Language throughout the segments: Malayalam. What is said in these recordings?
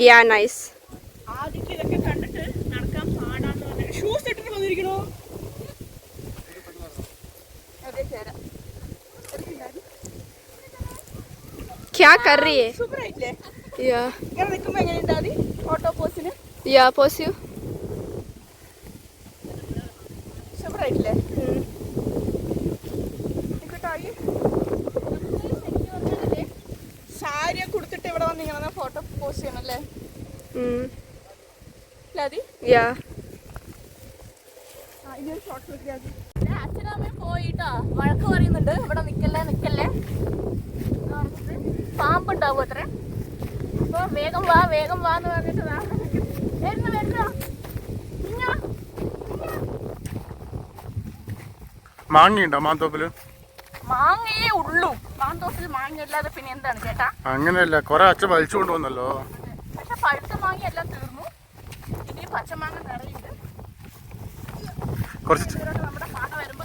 യാ നൈസ് കണ്ടിട്ട് നടക്കാൻ ഷൂസ് ഇട്ടിട്ട് ക്യാ കറിയേ യാ ഇങ്ങനെ ഫോട്ടോ പോസിന് യാ. പോസിയോ വാഷ് ചെയ്യണം അല്ലേ അച്ഛനമ്മയും പോയിട്ടാ. വഴക്ക് പറയുന്നുണ്ട്. ഇവിടെ നിക്കല്ലേ നിക്കല്ലേ? പാമ്പുണ്ടാവും അത്ര? അപ്പൊ വേഗം വാ വേഗം വാ എന്ന് പറഞ്ഞിട്ട് വരുന്നു വരുന്നോ. മാങ്ങയുണ്ടോ മാന്തോപ്പിൽ? മാങ്ങയേ ഉള്ളൂ. മാന്തോപ്പിൽ മാങ്ങ ഇല്ലാതെ പിന്നെ എന്താണ് ചേട്ടാ? അങ്ങനെയല്ല കുറെ അച്ഛൻ വലിച്ചു കൊണ്ടുവന്നല്ലോ. പക്ഷെ പഴുത്ത മാങ്ങ എല്ലാം തീർന്നു ഇനി പച്ചമാങ്ങ നിറയുണ്ട്. കുറച്ച് നമ്മുടെ വരുമ്പോ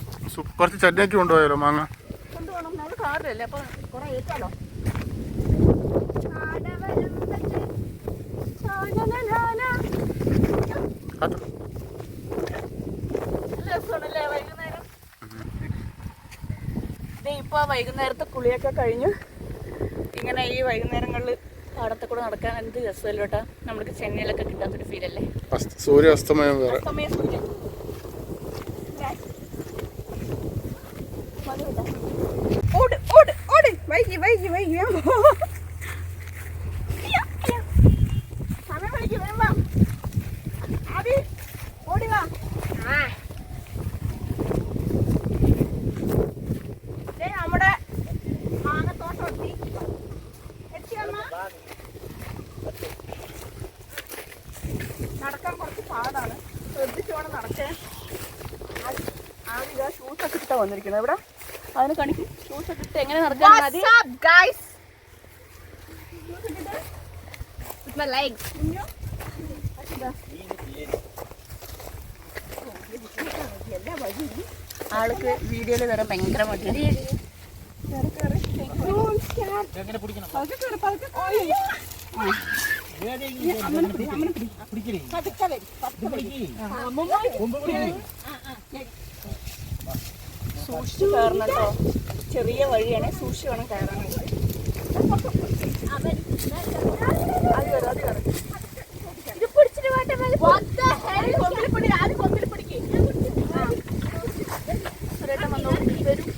കുറച്ച് ചട്ടിയാക്കി കൊണ്ടുപോയാലോ മാങ്ങ? കൊണ്ടുപോകണം. നമ്മൾ കാറിലല്ലേ അപ്പൊ കുറെ ഏറ്റാലോ വൈകുന്നേരം ദേ ഇപ്പൊ വൈകുന്നേരത്തെ കുളിയൊക്കെ കഴിഞ്ഞ്. ഇങ്ങനെ ഈ വൈകുന്നേരങ്ങളിൽ പാടത്തെ കൂടെ നടക്കാൻ എന്ത് രസമല്ലോട്ടാ നമ്മൾക്ക് നമുക്ക് ചെന്നൈയിലൊക്കെ കിട്ടാത്തൊരു ഫീലല്ലേ സൂര്യാസ്തമയം വേറെ. സമയം സൂര്യൻ ഓട് ഓട് ഓട് വൈകി വൈകി വൈകി വേഗം പോ. അയ്യോ, അയ്യോ. സമയം വൈകി വേഗം വാ. ആദി, ഓടി വാ ദേ നമ്മുടെ മാങ്ങത്തോട്ടം എത്തി എത്തി അമ്മ നടക്കാൻ കുറച്ച് പാടാണ് ശ്രദ്ധിച്ചു വേണം നടക്കാൻ ആദ്യം ഇതാ ഷൂസ് ഒക്കെ ഇട്ടാ വന്നിരിക്കുന്നത്. ഇവിടെ അതിന് കണിക്ക് ഷൂസ് എങ്ങനെ നടക്കാൻ മതി? ആൾക്ക് വീഡിയോയിൽ വരാൻ ഭയങ്കര മടിയാണ് സൂക്ഷിച്ച് കയറണം കേട്ടോ ചെറിയ വഴിയാണ് സൂക്ഷിച്ച് വേണം കയറാനായിട്ട്. അത് കയറും അത് കയറും. ഇത് പിടിച്ചിട്ട് വേണ്ട കൊമ്പിൽ പിടി ആദ്യം കൊമ്പിൽ പിടിക്ക്? ആ. സുരേട്ടൻ വന്നോളൂ വരും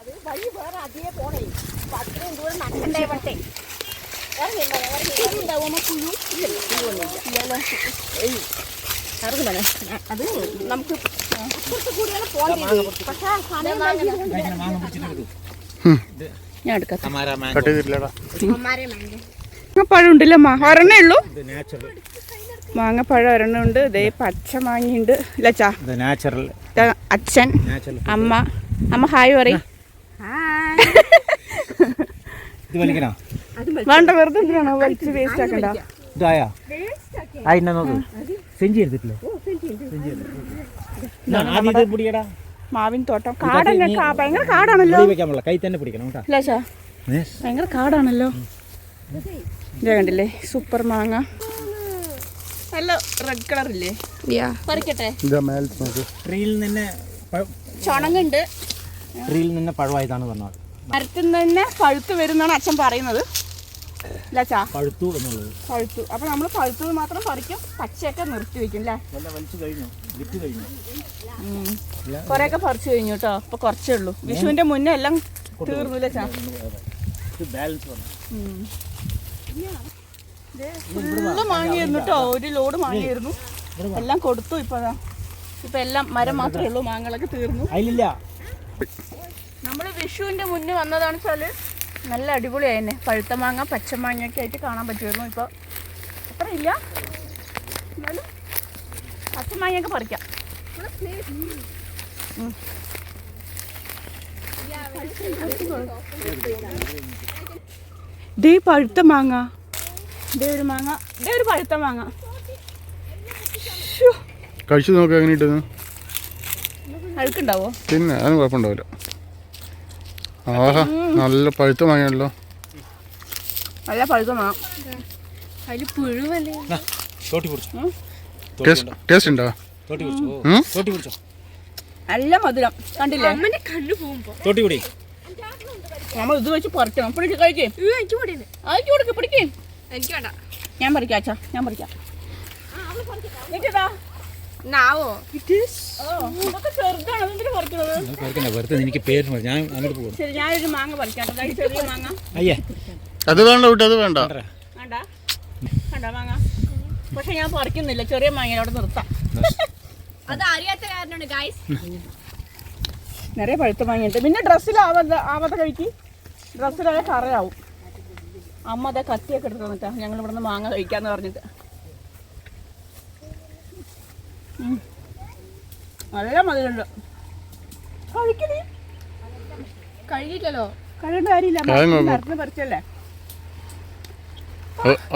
അത് വഴി വേറെ അതേ പോണേ. അപ്പൊ അത്രയും ദൂരം നടക്കണ്ടേ വട്ടെ ഉണ്ടാവും കുഴു ഇല്ലല്ലോ അറിയില്ല അത് നമുക്ക് മാങ്ങപ്പഴം ഉണ്ടല്ലോ ഒരെണ്ണേ ഉള്ളൂ. മാങ്ങപ്പഴം ഒരെണ്ണം ഉണ്ട് ഇതേ പച്ച മാങ്ങയുണ്ട്. ലച്ചാ ഇത് നാച്ചുറൽ അച്ഛൻ നാച്ചുറൽ അമ്മ. അമ്മ ഹായ് പറയും. ഇത് വലിക്കണോ? വേണ്ട വെറുതെ എന്തിനാണോ വലിച്ച് വേസ്റ്റ് ആക്കണ്ട. ഇതായാ? ആ ഇന്ന നോക്ക്. സെഞ്ചി എടുത്തിട്ടില്ലേ? ഇത് പിടിക്കടാ മാവിൻ തോട്ടം. കാടല്ലേ കാ- ഭയങ്കര കാടാണല്ലോ. കൈ തന്നെ പിടിക്കണം കേട്ടാ. ഭയങ്കര കാടാണല്ലോ. ഇതേ കണ്ടില്ലേ? സൂപ്പർ മാങ്ങ. നല്ല റെഡ് കളർ ഇല്ലേ? പറിക്കട്ടെ. ഇതാ മേലത്ത് നോക്ക്. ട്രീയിൽ നിന്ന് ചുണങ്ങുണ്ട്. ട്രീയിൽ നിന്ന് പഴമായതാണ് പറഞ്ഞത്. മരത്തിൽ നിന്ന് പഴുത്ത് വരുന്നാണ് അച്ഛൻ പറയുന്നത്. ലച്ചാ പഴുത്തു എന്നുള്ളത്. പഴുത്തു. അപ്പൊ നമ്മൾ പഴുത്തത് മാത്രം പറിക്കും പച്ചയൊക്കെ നിർത്തി വെക്കും അല്ലേ? കഴിഞ്ഞു കൊറേയൊക്കെ പറിച്ചു കഴിഞ്ഞു കേട്ടോ. അപ്പൊ കുറച്ചേ ഉള്ളൂ. വിഷുവിന്റെ മുന്നേ എല്ലാം തീർന്നു ലച്ചാ ഫുള്ള് മാങ്ങിയിരുന്നു കേട്ടോ. ഒരു ലോഡ് മാങ്ങിയിരുന്നു എല്ലാം കൊടുത്തു ഇപ്പതാ. ഇപ്പൊ എല്ലാം മരം മാത്രമേ ഉള്ളൂ. മാങ്ങളൊക്കെ തീർന്നു. നമ്മൾ വിഷുവിന്റെ മുന്നേ വന്നതാണെന്ന് വെച്ചാൽ നല്ല അടിപൊളിയായിരുന്നു പഴുത്ത മാങ്ങ പച്ച മാങ്ങയൊക്കെ ആയിട്ട് കാണാൻ പറ്റുമായിരുന്നു ഇപ്പോൾ അത്ര ഇല്ല. എന്നാലും പച്ച മാങ്ങയൊക്കെ പറിക്കാം. ഡേ പഴുത്ത മാങ്ങ. ഡേ ഒരു മാങ്ങ. ഡേ ഒരു പഴുത്ത മാങ്ങ. കഴിച്ചു നോക്കാൻ എങ്ങനെ ഇട്ടുന്നു അഴുക്കുണ്ടാവോ? പിന്നെ അതിന് കുഴപ്പമുണ്ടാവില്ല. ആഹാ നല്ല പഴുത്ത മാങ്ങയല്ലോ നല്ല പഴുത്ത മാങ്ങ. അതിൽ പുഴുവല്ലേ? തോട്ടി പിടിച്ചോ ടേസ്റ്റ് ഉണ്ടോ? തോട്ടി പിടിച്ചോ ഉം? തോട്ടി പിടിച്ചോ നല്ല മധുരം. കണ്ടില്ലേ? അമ്മന്റെ കണ്ണു പോകുമ്പോ. തോട്ടി പിടി നമ്മൾ ഇത് വെച്ച് പറിക്കണം. പിടിച്ച് കഴിക്കേ. ആക്കി കൊടുക്ക് പിടിക്കേ. എനിക്ക് വേണ്ട. ഞാൻ പറിക്കാം അച്ഛാ. ഞാൻ പറിക്കാം. നാവോ? വെറുതെ എനിക്ക് പേര് ഞാൻ അങ്ങോട്ട് പോകും ഞാനൊരു മാങ്ങ പറിക്കാം കേട്ടോ. ചെറിയ മാങ്ങ. അയ്യേ. അത് വേണ്ട വിട്ട് അത് വേണ്ട. മാങ്ങ. പക്ഷെ ഞാൻ പറിക്കുന്നില്ല. ചെറിയ മാങ്ങ അവിടെ നിർത്താം. അത് അറിയാത്ത കാരണമാണ് ഗൈസ് നിറയെ പഴുത്ത മാങ്ങയുണ്ട്. പിന്നെ ഡ്രസ്സിലാവാതെ ആവാതെ കഴിക്ക്. ഡ്രസ്സിലായ കറയാവും. അമ്മ അതെ കത്തിയൊക്കെ എടുത്ത് തന്നിട്ടാ ഞങ്ങൾ ഇവിടുന്ന് മാങ്ങ കഴിക്കാന്ന് പറഞ്ഞിട്ട്. നല്ല മധുരമുണ്ട്. കഴിക്കണേ കഴിയില്ലല്ലോ. കഴിയേണ്ട കാര്യമില്ല. പറിച്ചല്ലേ?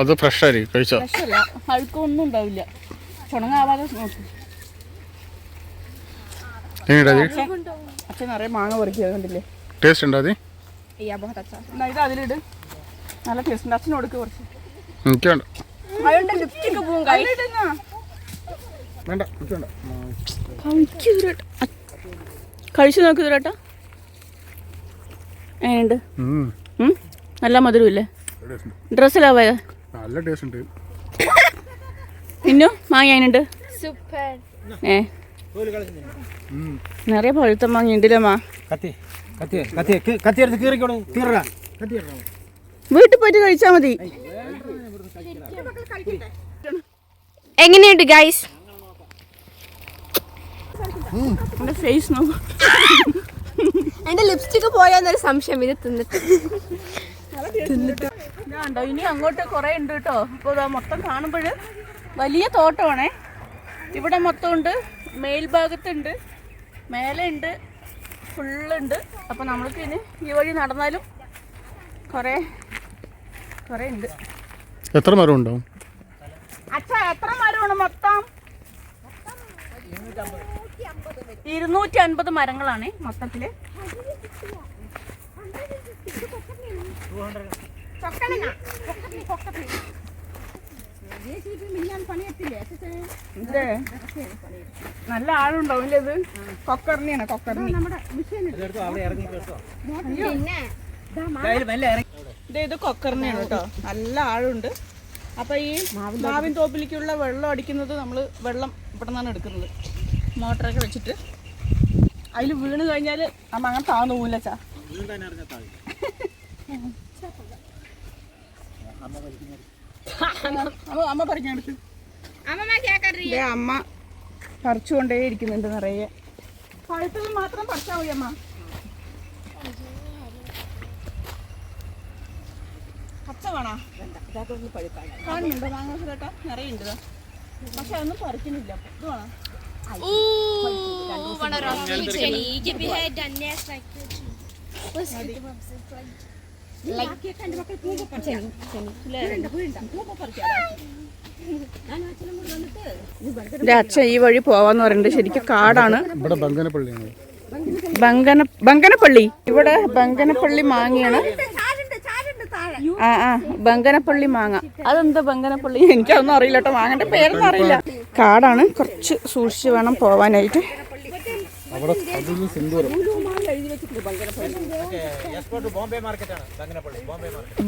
അത് ഫ്രഷ് ആയിരിക്കും. കഴിച്ചോ? ഫ്രഷല്ല. അഴുക്കൊന്നും ഉണ്ടാവില്ല. ചുണങ്ങാവാതെ നോക്കും. അച്ഛൻ നിറയെ മാങ്ങ പറിക്കുക കണ്ടില്ലേ? ടേസ്റ്റ് ഉണ്ടോ അത്? എന്നാ ഇത് അതിലിട്. നല്ല ടേസ്റ്റ് ഉണ്ട്. കുറച്ച്. എനിക്ക് വേണ്ട ലിപ്സ്റ്റിക്ക് പോകും വേണ്ട എനിക്ക് വേണ്ട കഴിച്ചു നോക്ക് ഇതുരേട്ടാ എങ്ങനെയുണ്ട്? നല്ല മധുരമില്ലേ. ഡ്രസ്സിലാവായ? നല്ല ടേസ്റ്റ് ഉണ്ട് ഇന്നു മാങ്ങ അതിനുണ്ട് സൂപ്പർ. ഏ? നിറയെ പഴുത്ത മാങ്ങ ഉണ്ടല്ലേ മാ? കത്തി കത്തി കത്തി കി- കത്തി എടുത്ത് കീറിക്കോളൂ കീറ കത്തി എടുക്കണം വീട്ടിൽ പോയിട്ട് കഴിച്ചാ മതി. എങ്ങനെയുണ്ട് ഗൈസ് എന്റെ ഫേസ് നോക്കും. എന്റെ ലിപ്സ്റ്റിക് പോയാന്നൊരു സംശയം. ഇത് തിന്നിട്ട്. ണ്ടോ ഇനി അങ്ങോട്ട് കുറെ ഉണ്ട് കേട്ടോ. അപ്പോൾ മൊത്തം കാണുമ്പോൾ വലിയ തോട്ടമാണേ. ഇവിടെ മൊത്തം ഉണ്ട്. മേൽഭാഗത്തുണ്ട്. മേലെ ഉണ്ട് ഫുള്ളുണ്ട്. അപ്പോൾ നമ്മൾക്ക് ഇനി ഈ വഴി നടന്നാലും കുറേ കുറേ ഉണ്ട്. എത്ര മരം ഉണ്ടാവും അച്ഛാ എത്ര മരമാണ് മൊത്തം? ഇരുന്നൂറ്റി അൻപത് മരങ്ങളാണ് മൊത്തത്തിൽ. നല്ല ആളുണ്ടാവും ഇത്? കൊക്കറിനെയാണ് കൊക്കറിന്. ഇത് ഇത് കൊക്കറിനെയാണ് കേട്ടോ. നല്ല ആഴുണ്ട് അപ്പൊ ഈ മാവിൻ തോപ്പിലേക്കുള്ള വെള്ളം അടിക്കുന്നത് നമ്മൾ വെള്ളം ഇവിടെ നിന്നാണ് എടുക്കുന്നത്. മോട്ടറൊക്കെ വെച്ചിട്ട്. അതിൽ വീണ് കഴിഞ്ഞാൽ അമ്മ അങ്ങനെ താന്നു പോകില്ല ചാ അമ്മ പറിഞ്ഞെടുത്ത് അമ്മ പറിച്ചുകൊണ്ടേ ഇരിക്കുന്നുണ്ട് നിറയെ. പഴുത്തത് മാത്രം പറിച്ചാൽ മതി അമ്മ. പച്ച വേണോ? കാണുന്നുണ്ടോ? മാങ്ങ ചേട്ടാ നിറയുണ്ട്. പക്ഷെ അതൊന്നും പറിക്കുന്നില്ല. ഇത് വേണം? എന്റെ അച്ഛൻ ഈ വഴി പോവാന്ന് പറയുന്നത് ശരിക്കും കാടാണ്. ഇവിടെ ബങ്കനപ്പള്ളിയാണ്. ബങ്കന ബങ്കനപ്പള്ളി. ഇവിടെ ബങ്കനപ്പള്ളി മാങ്ങയാണ്. ആ ആ ബങ്കനപ്പള്ളി മാങ്ങ. അതെന്താ ബങ്കനപ്പള്ളി? എനിക്കതൊന്നും അറിയില്ല കേട്ടോ. മാങ്ങന്റെ പേരൊന്നും അറിയില്ല. കാടാണ്. കുറച്ച് സൂക്ഷിച്ച് വേണം പോവാനായിട്ട്.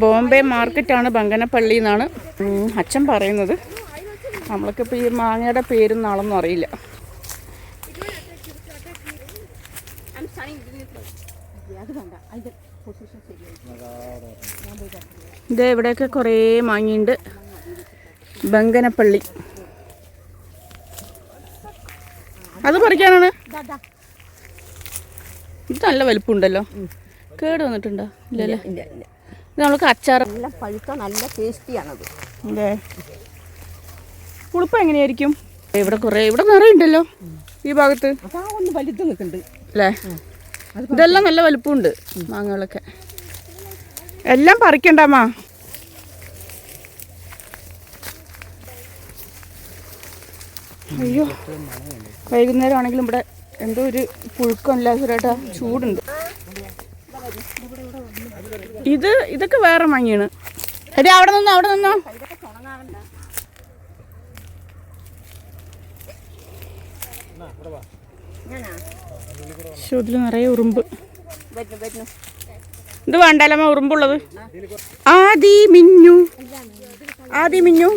ബോംബെ മാർക്കറ്റാണ് ബങ്കനപ്പള്ളി എന്നാണ് അച്ഛൻ പറയുന്നത്. നമ്മൾക്കിപ്പോൾ ഈ മാങ്ങയുടെ പേരും നാളൊന്നും അറിയില്ല. ഇത് ഇവിടെയൊക്കെ കുറേ മാങ്ങയുണ്ട്. ബങ്കനപ്പള്ളി അത് പറിക്കാനാണ്? ഇത് നല്ല വലിപ്പമുണ്ടല്ലോ കേട് വന്നിട്ടുണ്ടോ? ഇല്ലല്ലേ ഇത് നമ്മൾക്ക് അച്ചാർ നല്ല പഴുത്ത നല്ല ടേസ്റ്റിയാണത്. അതെ. പുളിപ്പം എങ്ങനെയായിരിക്കും? ഇവിടെ കുറേ ഇവിടെ നിറയുണ്ടല്ലോ ഈ ഭാഗത്ത്. വലുത്ത് ഒന്ന് വലുത് നിൽക്കുന്നുണ്ട് അല്ലേ? ഇതെല്ലാം നല്ല വലുപ്പമുണ്ട് മാങ്ങകളൊക്കെ. എല്ലാം പറിക്കണ്ടമ്മാ. അയ്യോ. വൈകുന്നേരം ആണെങ്കിലും ഇവിടെ എന്തോ ഒരു പുഴുക്കമില്ല ഇല്ലാത്ത ചൂടുണ്ട്. ഇത് ഇതൊക്കെ വേറെ മങ്ങിയാണ് എടി അവിടെ നിന്നോ അവിടെ നിന്നോ. ശ്രുതിൽ നിറയെ ഉറുമ്പ്. ഇത് വേണ്ടല്ലമ്മ ഉറുമ്പുള്ളത്. ആദി മിന്നു. ആദി മിന്നു.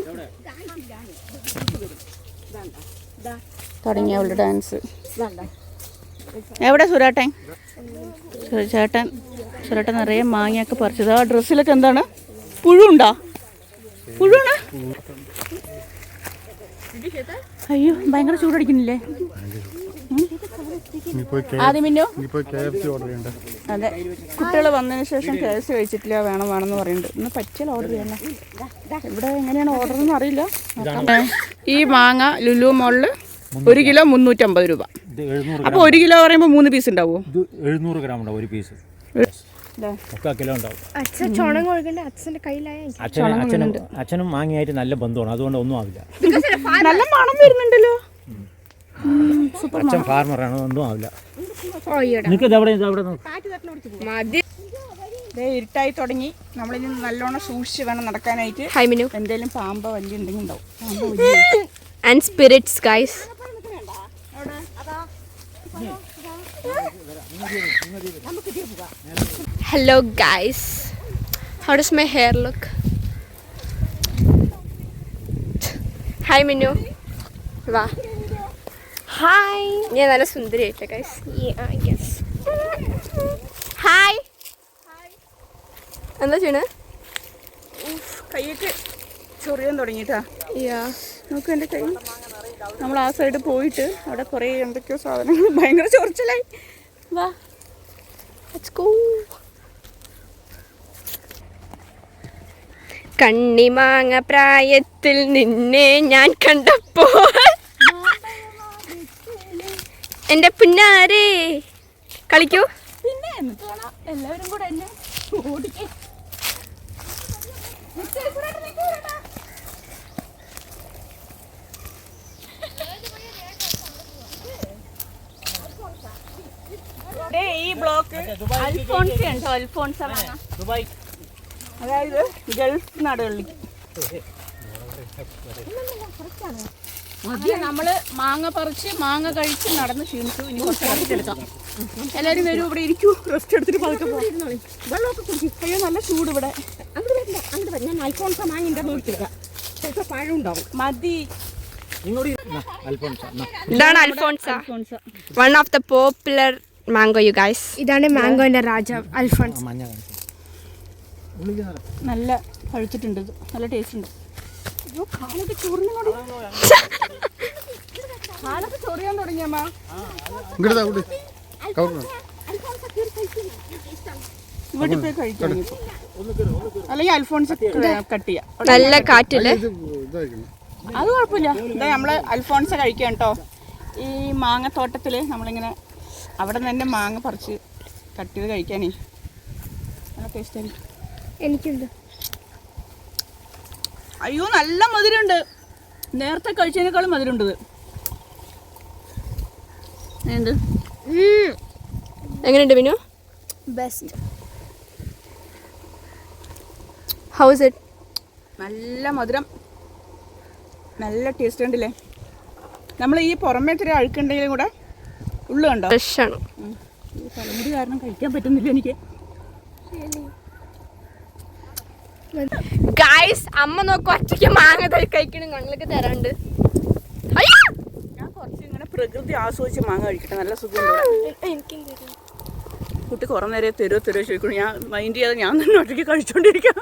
തുടങ്ങി അവളുടെ ഡാൻസ്. എവിടെ സുരാട്ടൻ? ചേട്ടൻ സുരാട്ടൻ നിറയെ മാങ്ങയൊക്കെ പറിച്ചത് ആ ഡ്രസ്സിലൊക്കെ എന്താണ്? പുഴുണ്ടോ? പുഴുണ? അയ്യോ ഭയങ്കര ചൂടടിക്കുന്നില്ലേ? ആദ്യം അതെ. കുട്ടികൾ വന്നതിന് ശേഷം കെ കേസ് കഴിച്ചിട്ടില്ല വേണം വേണമെന്ന് പറയുന്നുണ്ട്. ഇന്ന് പറ്റിയ ഓർഡർ ചെയ്യണം ഇവിടെ എങ്ങനെയാണ് ഓർഡർ എന്ന് അറിയില്ല. ഈ മാങ്ങ ലുലു മോളിൽ ഒരു കിലോ മുന്നൂറ്റമ്പത് രൂപ. അപ്പോൾ ഒരു കിലോ പറയുമ്പോൾ മൂന്ന് പീസ് ഉണ്ടാവുമോ ഇത് എഴുന്നൂറ് ഗ്രാം ഉണ്ടാവും ഒരു പീസ് മുക്കാൽ കിലോ ഉണ്ടാവും. അച്ഛനും അച്ഛനും അച്ഛനും മാങ്ങിയായിട്ട് നല്ല ബന്ധമാണ്. അതുകൊണ്ട് ഒന്നും ആവില്ല. നല്ല മണം വരുന്നുണ്ടല്ലോ. അച്ഛൻ ഫാർമറാണ് ഒന്നും ആവില്ല. ഇരുട്ടായി തുടങ്ങി. നമ്മളിനി നല്ലോണം സൂക്ഷിച്ച് വേണം നടക്കാനായിട്ട്. ഹൈ മിനു. എന്തേലും പാമ്പ വലിയ ഉണ്ടെങ്കിൽ ഉണ്ടാവും. And spirits guys hello guys how does my hair look hi Minnu വാ. ഹായ് ഞാൻ നല്ല സുന്ദരിയായിട്ട ഗൈസ് യെസ് ഹായ് എന്താ ചെയ്യണേ? കൈയൊക്കെ ചൊറിയാൻ തുടങ്ങിയിട്ടാ. യാ നോക്ക് എന്റെ കൈ. നമ്മൾ ആ സൈഡ് പോയിട്ട് അവിടെ കുറേ എന്തൊക്കെയോ സാധനങ്ങൾ. ഭയങ്കര ചൊറിച്ചിലായി. വാ. കണ്ണിമാങ്ങ പ്രായത്തിൽ നിന്നെ ഞാൻ കണ്ടപ്പോൾ. എന്റെ പിന്നാരേ. കളിക്കൂ. എല്ലാവരും കൂടെ എന്നെ ഓടിക്കാൻ ഈ ബ്ലോക്ക് അൽഫോൺസ ഉണ്ടോ അൽഫോൺസ ദുബായ്. അതായത് ഗൾഫ് മതിയ നമ്മൾ മാങ്ങ പറിച്ച് മാങ്ങ കഴിച്ച് നടന്ന് ക്ഷീണിച്ചു. ഇനി കുറച്ച് റെസ്റ്റ് എടുക്കാം. എല്ലാവരും വരും ഇവിടെ ഇരിക്കൂ. റെസ്റ്റ് എടുത്തിട്ട് പതുക്കെ വെള്ളമൊക്കെ കുടിക്കും. അയ്യോ നല്ല ചൂട് ഇവിടെ. അങ്ങോട്ട് വരില്ല അങ്ങോട്ട് വരില്ല ഞാൻ അൽഫോൺസ മാങ്ങിന്റെ നോക്കില്ല ചിലപ്പോൾ പഴം ഉണ്ടാവും. മതി. ഇങ്ങോട്ട് അൽഫോൺസ. എന്നാ. ഇതാണ് Alphonso. One of the popular mango you guys ഇതാണ് മാംഗോന്റെ രാജാവ് അൽഫോൺസ്. നല്ല കഴിച്ചിട്ടുണ്ട് ഇത്. നല്ല ടേസ്റ്റ് ഉണ്ട്. കാലൊക്കെ ചൊറിയാൻ അങ്ങോട്ട് കവർ ഇവിടെ പോയി കഴിക്കാം. ഇനിയിപ്പോ. അല്ലെങ്കിൽ അൽഫോൺസ് കട്ട് ചെയ്യാം. നല്ല കാറ്റിൽ. അത് കുഴപ്പമില്ല. നമ്മൾ അൽഫോൺസ് കഴിക്കാം കേട്ടോ. ഈ മാങ്ങത്തോട്ടത്തിൽ നമ്മളിങ്ങനെ അവിടെ നിന്ന് തന്നെ മാങ്ങ പറിച്ച് കട്ട് ചെയ്ത് കഴിക്കാനേ. നല്ല ടേസ്റ്റ് എനിക്കുണ്ട്. അയ്യോ നല്ല മധുരമുണ്ട്. നേരത്തെ കഴിച്ചതിനേക്കാളും മധുരമുണ്ട് എന്ത്? എങ്ങനെയുണ്ട് Vinu? Best how how's it നല്ല മധുരം. നല്ല ടേസ്റ്റ് ഉണ്ടല്ലേ? നമ്മൾ ഈ പുറമേ ഇത്തിരി അഴുക്കുണ്ടെങ്കിലും കൂടെ ഉള്ളു കണ്ടോ ഫ്രഷ് ആണ് ഈ തലമുടി കാരണം കഴിക്കാൻ പറ്റുന്നില്ല എനിക്ക്. ഗായ്സ് അമ്മ നോക്ക് ഒറ്റയ്ക്ക് മാങ്ങ തൈ കഴിക്കണം ഞങ്ങൾക്ക് തരാണ്ട്. ഞാൻ കുറച്ച് ഇങ്ങനെ പ്രകൃതി ആസ്വദിച്ച് മാങ്ങ കഴിക്കട്ടെ നല്ല സുഖം. കുട്ടി കുറേ നേരെ തരുമോ തരുമോ ചോദിക്കണം ഞാൻ മൈൻഡ് ചെയ്യാതെ ഞാൻ തന്നെ ഒറ്റയ്ക്ക് കഴിച്ചോണ്ടിരിക്കാം.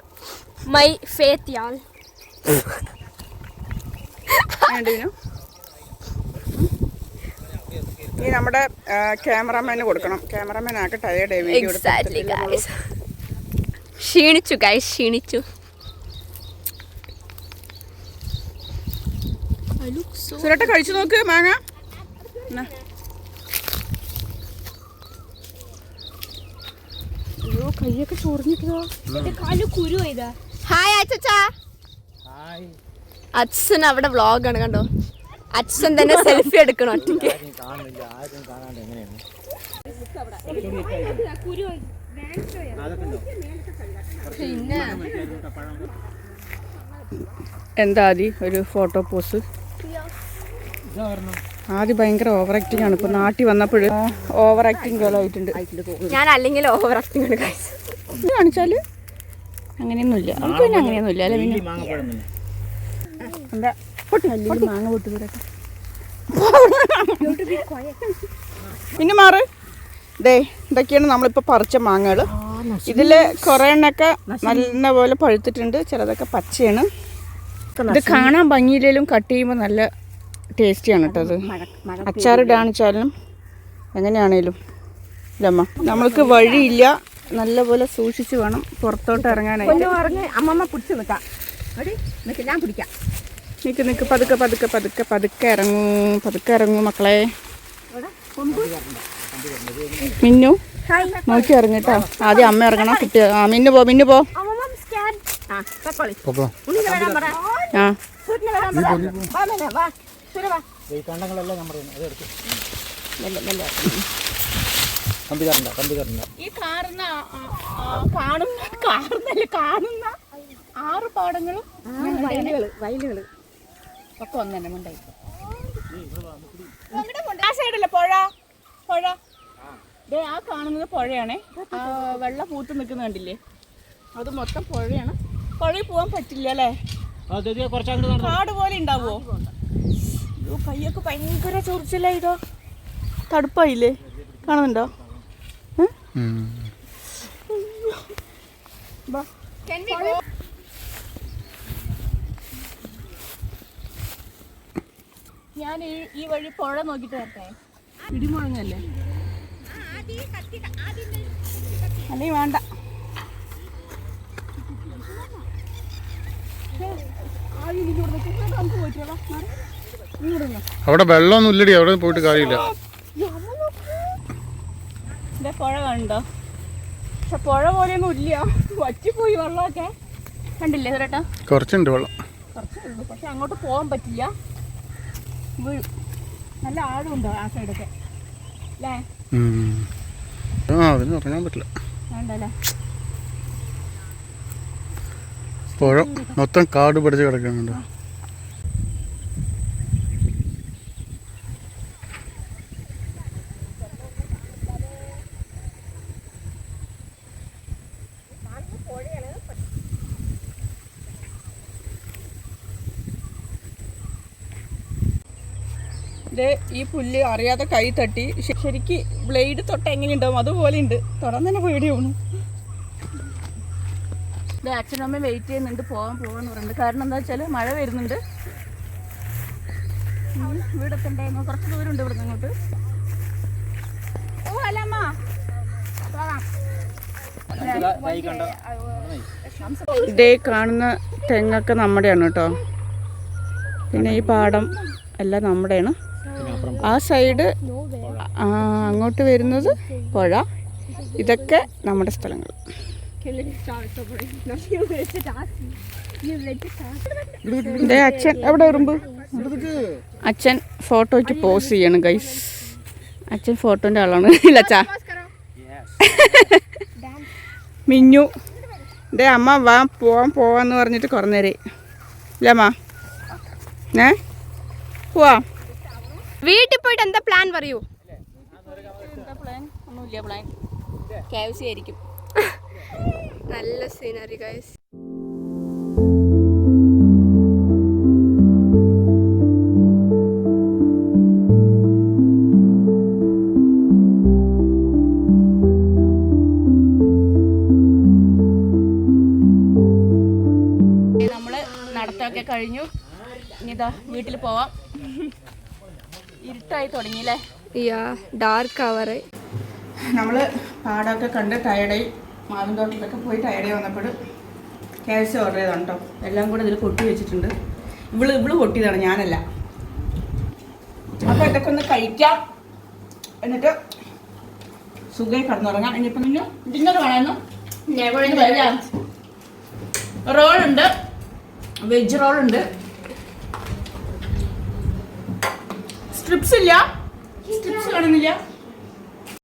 മൈ ഫേത്ത് യാൾ ഈ നമ്മുടെ ക്യാമറമാന് കൊടുക്കണം. ക്യാമറാമാൻ ആകെ ഡേ വീഡിയോ എക്സാക്ട്ലി ഗൈസ് ക്ഷീണിച്ചു ഗൈസ് ക്ഷീണിച്ചു. സുരട്ട കഴിച്ചു നോക്ക് മാങ്ങ. അയ്യോ കൈയൊക്കെ ഹായ് അച്ഛൻ അവിടെ വ്ളോഗാണ് കണ്ടോ? അച്ഛൻ തന്നെ സെൽഫി എടുക്കണം ഒറ്റയ്ക്ക്. എന്താ ആദി ഒരു ഫോട്ടോ പോസ് ആദ്യം ഭയങ്കര ഓവർ ആക്ടിങ് ആണ്. ഇപ്പൊ നാട്ടിൽ വന്നപ്പോൾ ഓവർ ആക്ടിങ് പോലെ ആയിട്ടുണ്ട്. ഞാൻ അല്ലെങ്കിൽ ഓവർ ആക്ടിങ് ആണ് കാണിച്ചാൽ അങ്ങനെയൊന്നുമില്ല. നമുക്ക് പിന്നെ അങ്ങനെയൊന്നുമില്ല അല്ലെ? പിന്നെ എന്താ? മാങ്ങ പൊട്ടി വരട്ടെ. പിന്നെ മാറ്. ദേ ഇതൊക്കെയാണ് നമ്മളിപ്പോൾ പറിച്ച മാങ്ങകൾ ഇതിൽ കുറേ എണ്ണൊക്കെ നല്ല പോലെ പഴുത്തിട്ടുണ്ട്. ചിലതൊക്കെ പച്ചയാണ്. ഇത് കാണാൻ ഭംഗിയില്ലേലും കട്ട് ചെയ്യുമ്പോൾ നല്ല ടേസ്റ്റിയാണ് കേട്ടോ അത്. അച്ചാറിടാണിച്ചാലും എങ്ങനെയാണേലും. ഇല്ലമ്മ നമ്മൾക്ക് വഴിയില്ല. നല്ലപോലെ സൂക്ഷിച്ച് വേണം പുറത്തോട്ട് ഇറങ്ങാനായിട്ട്. അമ്മമ്മ പിടിച്ചു നിൽക്ക് ഞാൻ പിടിക്കാം. നിക്ക് നിക്ക് പതുക്കെ പതുക്കെ പതുക്കെ പതുക്കെ ഇറങ്ങൂ പതുക്കെ ഇറങ്ങൂ മക്കളെ. മിന്നു നോക്കി ഇറങ്ങിട്ടോ. ആദ്യം അമ്മ ഇറങ്ങണം കുട്ടി ആ മിന്നു പോ മിന്നു പോ. ആ ഈ കാണുന്ന കാണുന്ന ആറ് പാടങ്ങളും വയലുകൾ വയലുകൾ. ഒക്കെ ഒന്ന് തന്നെ മുണ്ടായി. ആ സൈഡല്ലേ പുഴ? പുഴ. ദേ ആ കാണുന്നത് പുഴയാണേ. ആ വെള്ള പൂത്ത് നിൽക്കുന്ന കണ്ടില്ലേ? അത് മൊത്തം പുഴയാണ്. പുഴയിൽ പോകാൻ പറ്റില്ല അല്ലേ? കാട് പോലെ ഉണ്ടാവോ? അയ്യോ കൈയൊക്കെ ഭയങ്കര ചൊറിച്ചല്ലേ ഇതോ. തടുപ്പായില്ലേ കാണുന്നുണ്ടോ ഏ? ബാ. ഞാൻ ഈ വഴി പുഴ നോക്കിട്ട് വരട്ടെ? ഇടിമുഴങ്ങല്ലേ? അല്ല വേണ്ട. അവിടെ വെള്ളമൊന്നും ഇല്ലടി അവിടെ പോയിട്ട് കാര്യമില്ല. പുഴ കണ്ടോ? പക്ഷെ പുഴ പോലെയൊന്നും ഇല്ല. വറ്റിപ്പോയി വെള്ളമൊക്കെ. കണ്ടില്ലേ ചേട്ടാ കുറച്ചുണ്ട് വെള്ളം. കുറച്ചേ ഉള്ളൂ. പക്ഷെ അങ്ങോട്ട് പോകാൻ പറ്റില്ല. വീഴും നല്ല ആഴമുണ്ടോ ആ സൈഡൊക്കെ? അല്ലേ ഉം. ആ അതിന് ഇറങ്ങാൻ പറ്റില്ല. വേണ്ടല്ലേ? പുഴ മൊത്തം കാട് പിടിച്ച് കിടക്കുന്നുണ്ട് ഇത് ഈ പുല്ല് അറിയാതെ കൈ തട്ടി. ശരിക്ക് ബ്ലേഡ് തൊട്ട് എങ്ങനെ ഉണ്ടാവും അതുപോലെ ഉണ്ട്. തൊടാൻ തന്നെ പേടിയാണ് ഇത് അമ്മയും വെയിറ്റ് ചെയ്യുന്നുണ്ട്. പോകാൻ പോകാന്ന് പറയുന്നുണ്ട്. കാരണം എന്താ വെച്ചാൽ മഴ വരുന്നുണ്ട്. ഉം, കുറച്ച് ദൂരമുണ്ട് ഇവിടുന്ന് അങ്ങോട്ട് ഓ അല്ല അമ്മ. പോകാം കൈ ഇതേ കാണുന്ന തെങ്ങൊക്കെ നമ്മുടെയാണ് കേട്ടോ. പിന്നെ ഈ പാടം എല്ലാം നമ്മുടെയാണ്. ആ സൈഡ് അങ്ങോട്ട് വരുന്നത് പുഴ. ഇതൊക്കെ നമ്മുടെ സ്ഥലങ്ങൾ. അച്ഛൻ എവിടെ വരുമ്പ് അച്ഛൻ ഫോട്ടോയ്ക്ക് പോസ് ചെയ്യണം ഗൈസ് അച്ഛൻ ഫോട്ടോന്റെ ആളാണ്. അച്ഛാ. മിന്നു. ദേ അമ്മ വാ പോവാൻ പോവാന്ന് പറഞ്ഞിട്ട് കുറഞ്ഞേരെ. ഇല്ലമ്മ ഇല്ല ഏ? പോവാ. വീട്ടിൽ പോയിട്ട് എന്താ പ്ലാൻ പറയൂ? നല്ല സീനറി ഗൈസ് നടത്തമൊക്കെ കഴിഞ്ഞു. ഇനി ഇതാ വീട്ടിൽ പോവാം. ഇരുട്ടായി തുടങ്ങിയില്ലേ? യാ ഡാർക്ക് അവർ നമ്മൾ പാടമൊക്കെ കണ്ട് ടയർഡായി മാവിൻ തോട്ടത്തിലൊക്കെ പോയി ടയർഡായി വന്നപ്പോൾ ക്യാഷ് ഓർഡർ ചെയ്താണ് കേട്ടോ എല്ലാം കൂടെ ഇതിൽ കൊട്ടി വെച്ചിട്ടുണ്ട്. ഇവൾ ഇവൾ കൊട്ടിയതാണ് ഞാനല്ല. അപ്പോൾ ഇതൊക്കെ ഒന്ന് കഴിക്കാം. എന്നിട്ട് സുഖമായി കടന്നുറങ്ങാം. ഇനിയിപ്പം പിന്നെ ഡിന്നർ വേണമെന്നു റോളുണ്ട്. വെജ് റോളുണ്ട്. സ്ട്രിപ്സ് ഇല്ല? സ്ട്രിപ്സ് കാണുന്നില്ല?